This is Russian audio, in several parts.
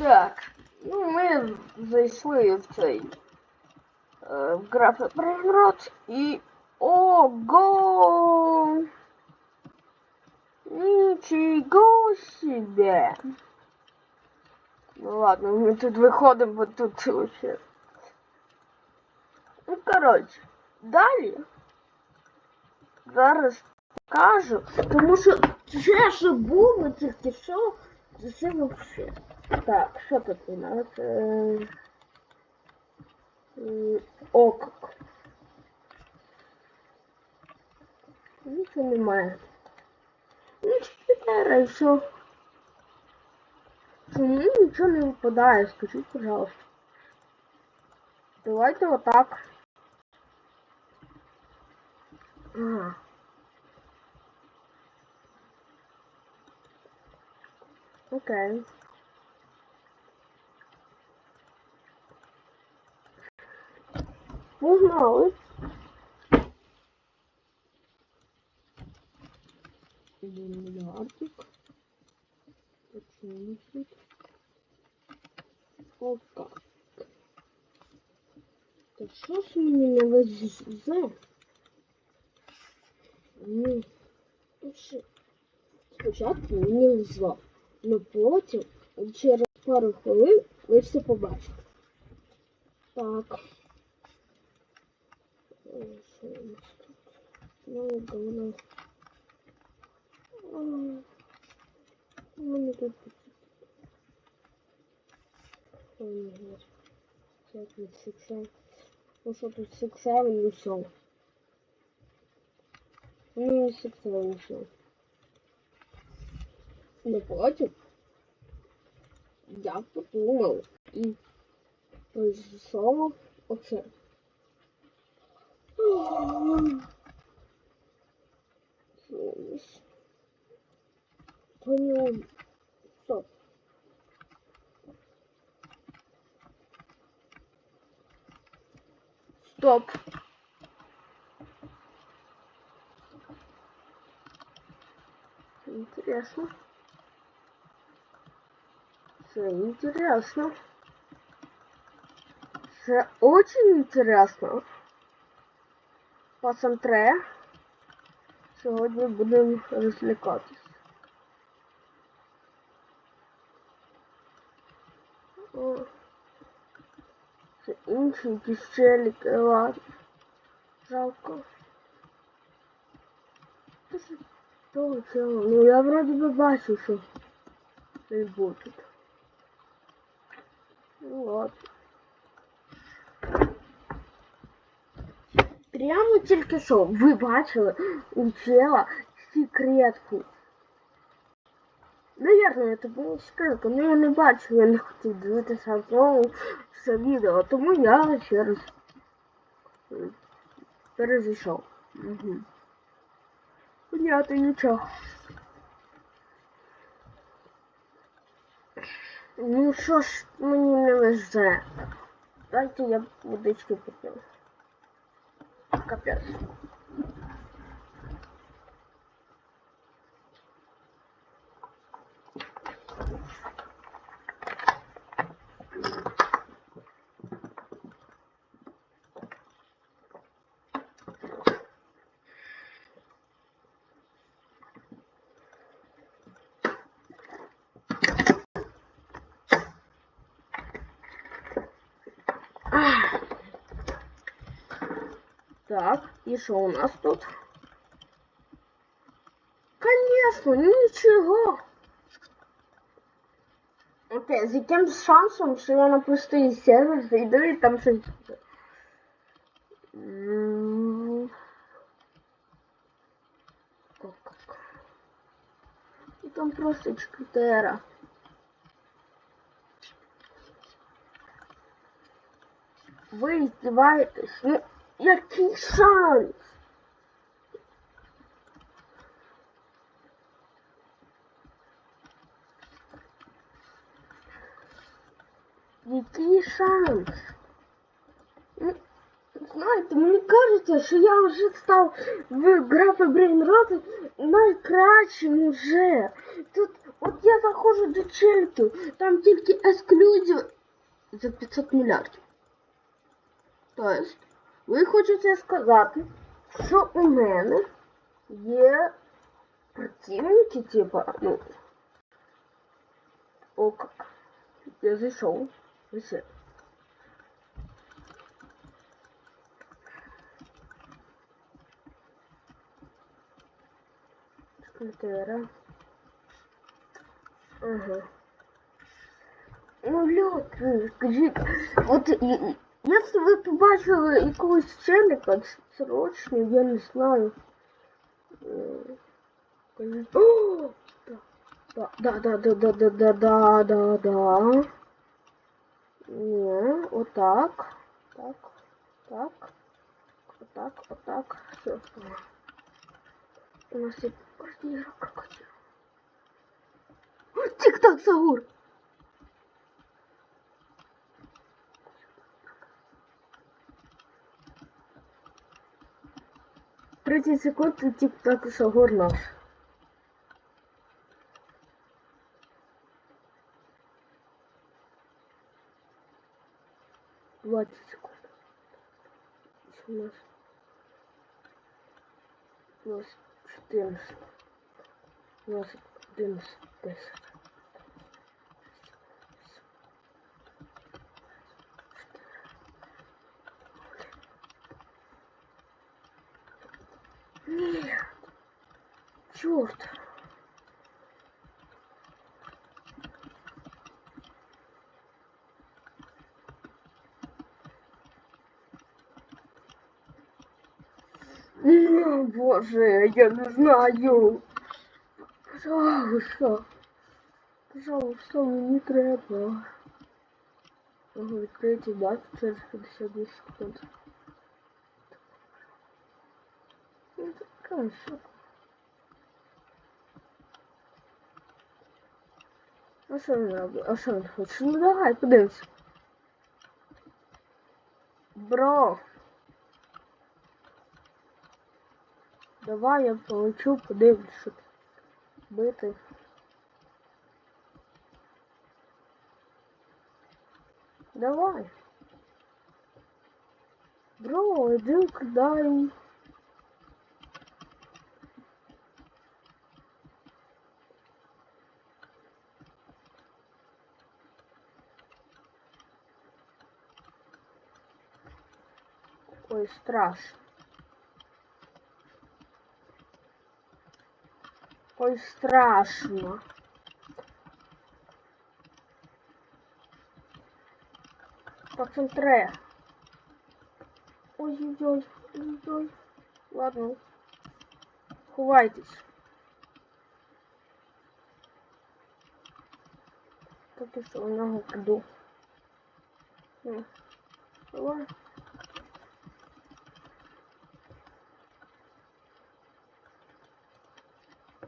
Так, ну ми зайшли в цей е, в графи Брейнрот і. Ого! Ничего себе! Ну ладно, ми тут виходимо, бо тут вообще. Ну, коротше, далі. Зараз покажу, тому що це, що було, тільки що, це все вообще. Так, що тут у нас? Е, е, Окок. Нічого немає. Ну, чотири, і що? Чому нічого не випадає? Скажіть, пожалуйста. Давайте отак. Ага. Окей. Погнали. Один мільярдик. Починить. Ока. Та що ж мені не везе? Ну, ще. Спочатку мені везло. Ну потім, через пару хвилин, ви все побачите. Так. Ну, воно. У мене тут. Ой. Це тут сексуал. Ну що тут сексуал не все. Ну, не сексуал не все. Напротив, я подумав і прийшов оце. Сонись. Понял. Стоп. Стоп. Интересно Все интересно. Все очень интересно. Посмотри. Сьогодні будемо розлікатись. О. Це інші якісь челіки, ладно. Жалко. Це ж того цього. Ну я вроді би бачу, що це буде. Ну ладно. Прямо тільки що ви бачили у чела секретку. Наверное, це було секретка, але я не бачу, я не хотів дивитися знову це відео, тому я ще раз е, перезайшов. Угу. Понятно, нічого. Ну що ж мені не везе? Дайте я водички попив. Капец. Так, и что у нас тут? Конечно, ничего. Окей, з яким шансом, що я на простий сервер зайду і там Как? І там просто чекатера. Ви издеваетесь? Ну, який шанс? Який шанс? Ну, знаєте, мені кажеться, що я вже став в графі Брейнроти найкращим уже. Тут От я заходжу до челіків, там тільки ексклюзив за 500 мільярдів. Тобто, ви хочете сказати, що у мене є противники, типа, ну. О как. Я зайшов. Все. Скрутера. Ага. Ну, лед, скажіть, от і- і- Якщо ви побачили якогось челика срочно, я не знаю. Э, да, да, да, да, да, да, да, да, да. Не, вот так. Так, так. Вот так, вот так. Все. У нас есть квартира какая-то. Тик-так, Саур! 30 секунд тип також огорнув. Двадцять секунд. Що у нас? У нас 14. У нас 11. 10. Нет. Черт. Ну, боже, я не знаю. Пожалуйста. Пожалуйста, мені треба. Відкрити бак через 52 секунд. Така. А що він? А що він хоче? Ну давай, подивимось. Бро. Давай я полечу, подивлюсь, що тут бити. Давай. Бро, иди кидай. Ой, страшно. Ой, страшно. Концентре. Ой-ой-ой, ой-ой. Ладно. Ховайтесь. Поки що в нього приду. Ну,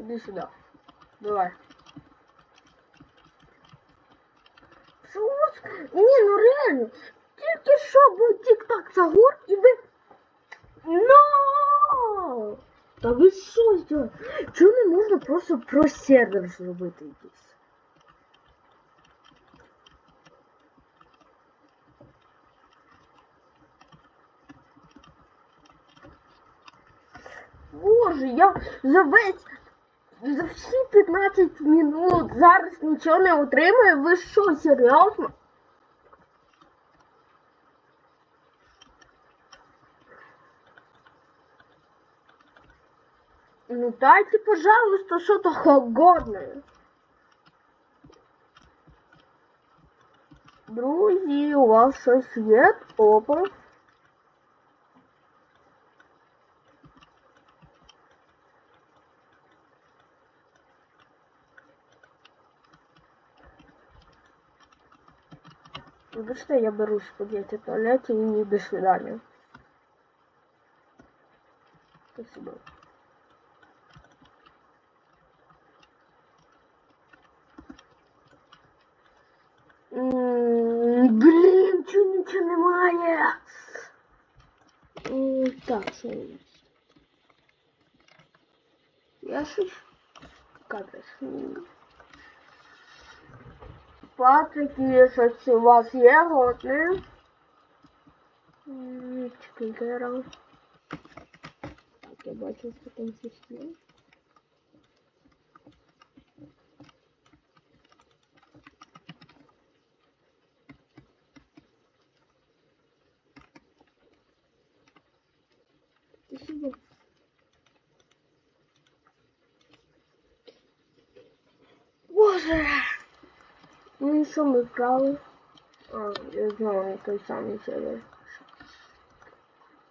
Иди сюда. Давай. Що у вас? Ні, ну реально. Тільки що був тік-так Сагур і ви. Но! Та ви що зробили? Чому не можна просто про сервер зробити якийсь? Боже, я за весь за всі 15 минут зараз нічого не отримую. Ви що, серйозно? Ну дайте, пожалуйста, что-то холодное. Друзі, у вас щось є? Опа. потому что я боюсь спагетти туалет и не до свидания. Спасибо. Блин, что ничего не немає. Так, що у нас? Я щось капець. М, Патрик і щось у вас є голодне? Чекінтера. Так, я бачу, що там щось є. Спасибо. Що ми вкрали? А, я знаю, не той самий сервер.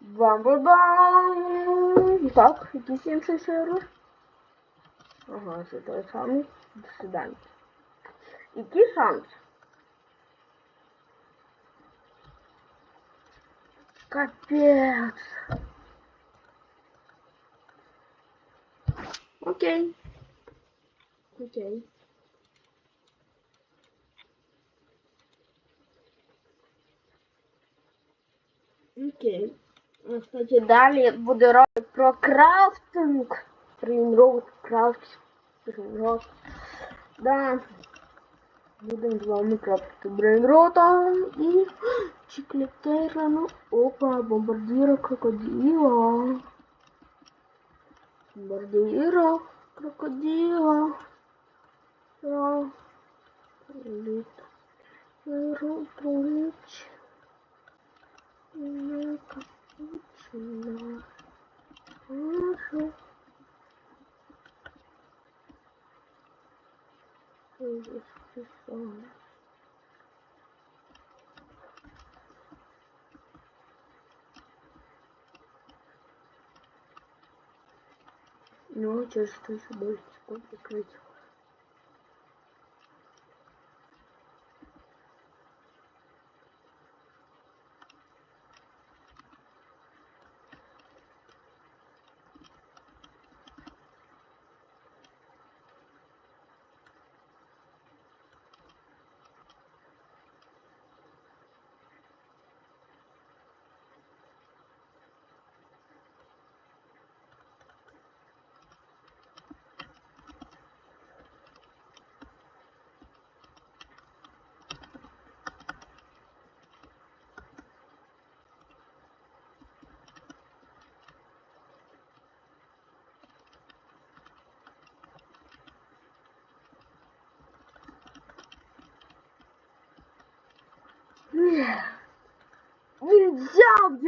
Бам-бам-бам! Так, якийсь інший сервер. Ага, це той самий. До свидання. Який шанс? Капец. Окей. Окей. Окей. Ну, Кстати, далі буде ролик про крафтинг. Тренрот, крафт, тренрот. Да. Будемо з вами крафтити брейнрота і чіклітера, ну, опа, бомбардира крокодила. Бомбардира крокодила. Да. Літ. Рубрич. Ну, через что еще больше секунд закрыть.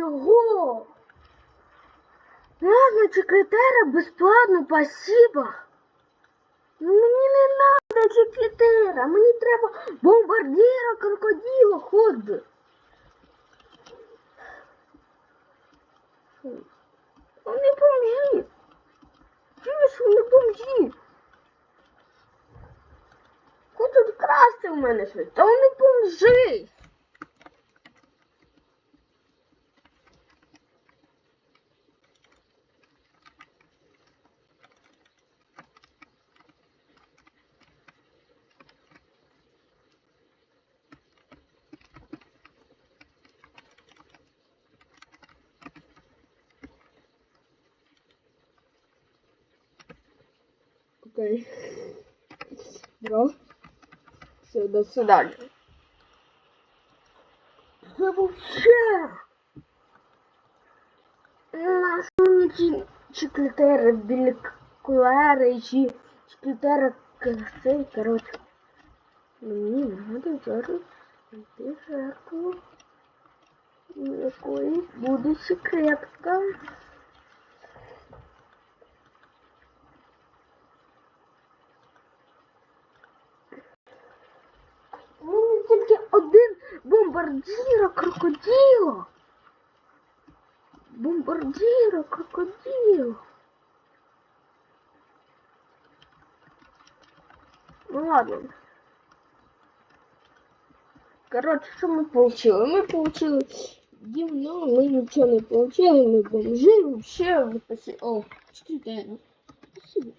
Його. Ладно, секретаря безплатно, спасибо. Ну мені не надо секретаря, мені треба бомбардира крокодила, хоть би. Вони бомжі. Чуєш, вони бомжі. Хочуть красти в мене щось, та вони бомжи. Окей. Бро. Все, до свидания. Це вообще. Наші ці чеклітери, білікулери, чи чеклітери красиві, коротше. Мені надо зараз знайти жертву. Якоїсь буде секретка. Бомбардіра крокодила. Бомбардіра крокодила. Ну ладно. Короче, что мы получили? Мы получили гимно, мы ничего не получили, мы бомжи, вообще. О, секретарь. Спасибо.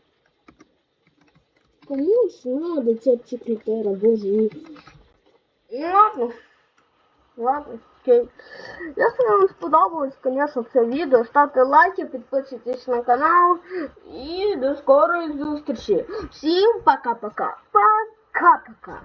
Кому надо ця секретаря, боже. Ну ладно. Ладно, окей. Якщо вам сподобалось, звісно, це відео, ставте лайки, підписуйтесь на канал і до скорої зустрічі. Всім пока-пока. Пока-пока.